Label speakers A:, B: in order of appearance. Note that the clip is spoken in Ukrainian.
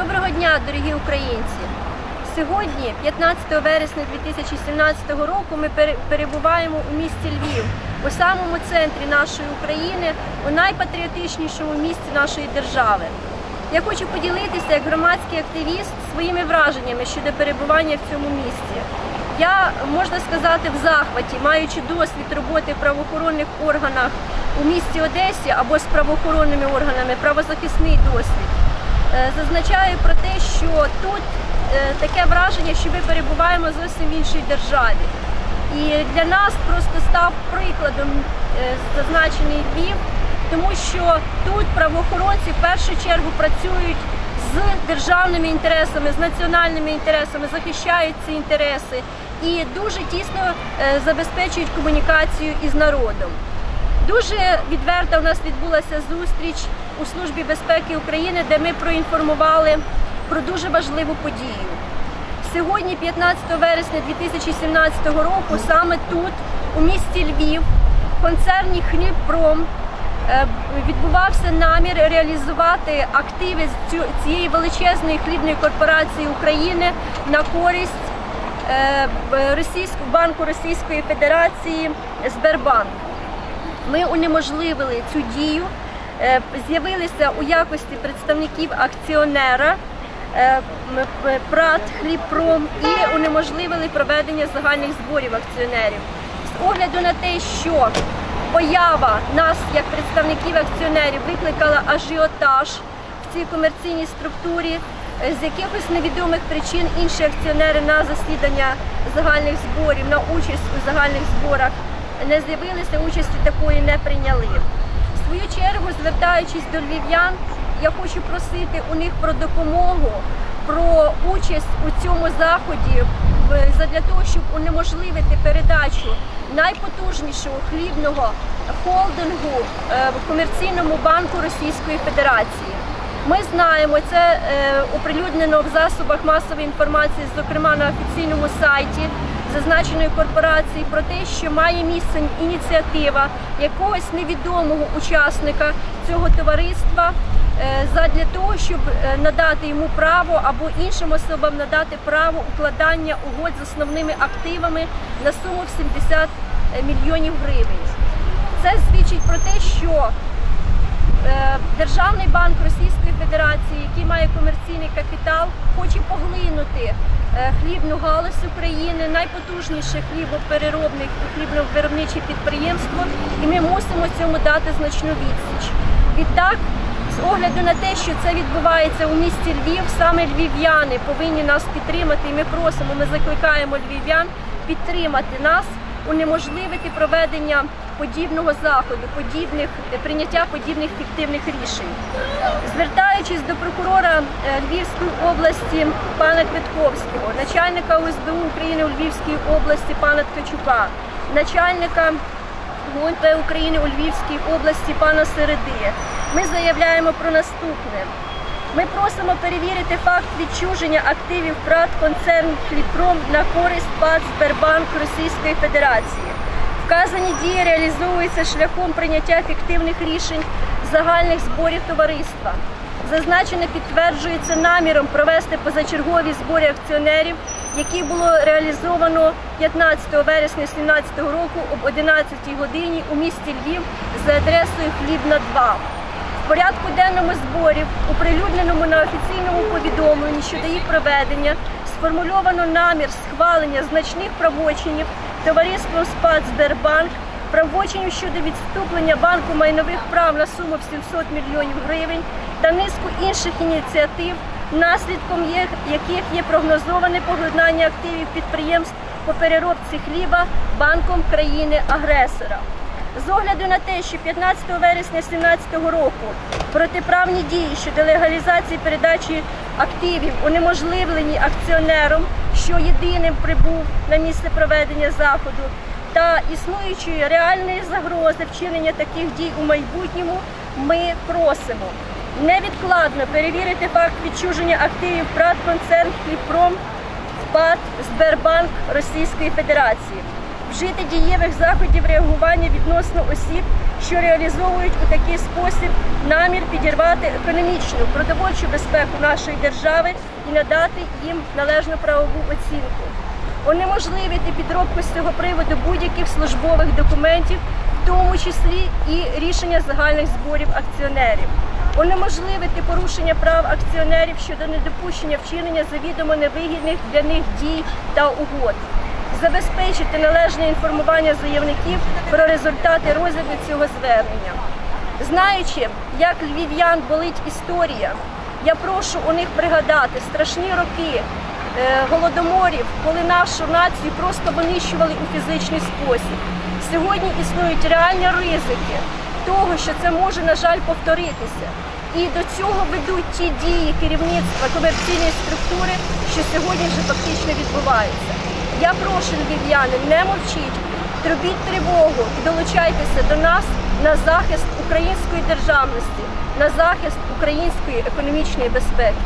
A: Доброго дня, дорогі українці! Сьогодні, 15 вересня 2017 року, ми перебуваємо у місті Львів, у самому центрі нашої України, у найпатріотичнішому місті нашої держави. Я хочу поділитися як громадський активіст своїми враженнями щодо перебування в цьому місті. Я можна сказати в захваті, маючи досвід роботи в правоохоронних органах у місті Одесі або з правоохоронними органами, правозахисний досвід. Е, Зазначаю про те, що тут е, таке враження, що ми перебуваємо зовсім в іншій державі. І для нас просто став прикладом е, зазначений Львів, тому що тут правоохоронці в першу чергу працюють з державними інтересами, з національними інтересами, захищають ці інтереси і дуже тісно забезпечують комунікацію із народом. Дуже відверта у нас відбулася зустріч у Службі безпеки України, де ми проінформували про дуже важливу подію. Сьогодні, 15 вересня 2017 року, саме тут, у місті Львів, в концерні Хлібпром е, відбувався намір реалізувати активи цієї величезної хлібної корпорації України на користь е, Російського банку Російської Федерації Сбербанк. Ми унеможливили цю дію, е, з'явилися у якості представників акціонера е, ПРАТ Хлібпром і унеможливили проведення загальних зборів акціонерів. З огляду на те, що поява нас як представників акціонерів викликала ажіотаж в цій комерційній структурі. е, З якихось невідомих причин інші акціонери на засідання загальних зборів, на участь у загальних зборах не з'явилися, участі такої не прийняли. В свою чергу, звертаючись до львів'ян, я хочу просити у них про допомогу, про участь у цьому заході задля того, щоб унеможливити передачу найпотужнішого хлібного холдингу е, в комерційному банку Російської Федерації. Ми знаємо, це е, оприлюднено в засобах масової інформації, зокрема на офіційному сайті зазначеної корпорації, про те, що має місце ініціатива якогось невідомого учасника цього товариства е, задля того, щоб е, надати йому право або іншим особам надати право укладання угод з основними активами на суму в 70 мільйонів гривень. Це свідчить про те, що Державний банк Російської Федерації, який має комерційний капітал, хоче поглинути е, хлібну галузь України, найпотужніше хлібопереробне хлібновиробниче підприємство, і ми мусимо цьому дати значну відсіч. Відтак, з огляду на те, що це відбувається у місті Львів, саме львів'яни повинні нас підтримати, і ми просимо, ми закликаємо львів'ян підтримати нас, унеможливити проведення подібного заходу, подібних прийняття подібних фіктивних рішень. Звертаючись до прокурора е, Львівської області пана Квітковського, начальника УСБУ України у Львівській області пана Ткачука, начальника ГУНП України у Львівській області пана Середи, ми заявляємо про наступне. Ми просимо перевірити факт відчуження активів ПРАТ концерн Хлібпром на користь ПАД Сбербанк Російської Федерації. Вказані дії реалізовуються шляхом прийняття фіктивних рішень загальних зборів товариства. Зазначене підтверджується наміром провести позачергові збори акціонерів, які було реалізовано 15 вересня 2017 року об 11 годині у місті Львів за адресою Хлібна 2. Порядку денному зборів, оприлюдненому на офіційному повідомленні щодо їх проведення, сформульовано намір схвалення значних правочинів товариством СПАД Сбербанк, правочинів щодо відступлення банку майнових прав на суму в 700 мільйонів гривень та низку інших ініціатив, наслідком яких є прогнозоване поглинання активів підприємств по переробці хліба банком країни-агресора. З огляду на те, що 15 вересня 2017 року протиправні дії щодо легалізації передачі активів унеможливлені акціонером, що єдиним прибув на місце проведення заходу, та існуючої реальної загрози вчинення таких дій у майбутньому, ми просимо невідкладно перевірити факт відчуження активів ПРАТ концерн Хлібпром ПАД Сбербанк Російської Федерації, вжити дієвих заходів реагування відносно осіб, що реалізовують у такий спосіб намір підірвати економічну продовольчу безпеку нашої держави і надати їм належну правову оцінку унеможливити підробку з цього приводу будь-яких службових документів, в тому числі і рішення загальних зборів акціонерів, унеможливити порушення прав акціонерів щодо недопущення вчинення завідомо невигідних для них дій та угод. Забезпечити належне інформування заявників про результати розгляду цього звернення. Знаючи, як львів'ян болить історія, я прошу у них пригадати страшні роки е, голодоморів, коли нашу націю просто винищували у фізичний спосіб. Сьогодні існують реальні ризики того, що це може, на жаль, повторитися. І до цього ведуть ті дії керівництва комерційної структури, що сьогодні вже фактично відбуваються. Я прошу львів'яни, не мовчіть, тробіть тривогу і долучайтеся до нас на захист української державності, на захист української економічної безпеки.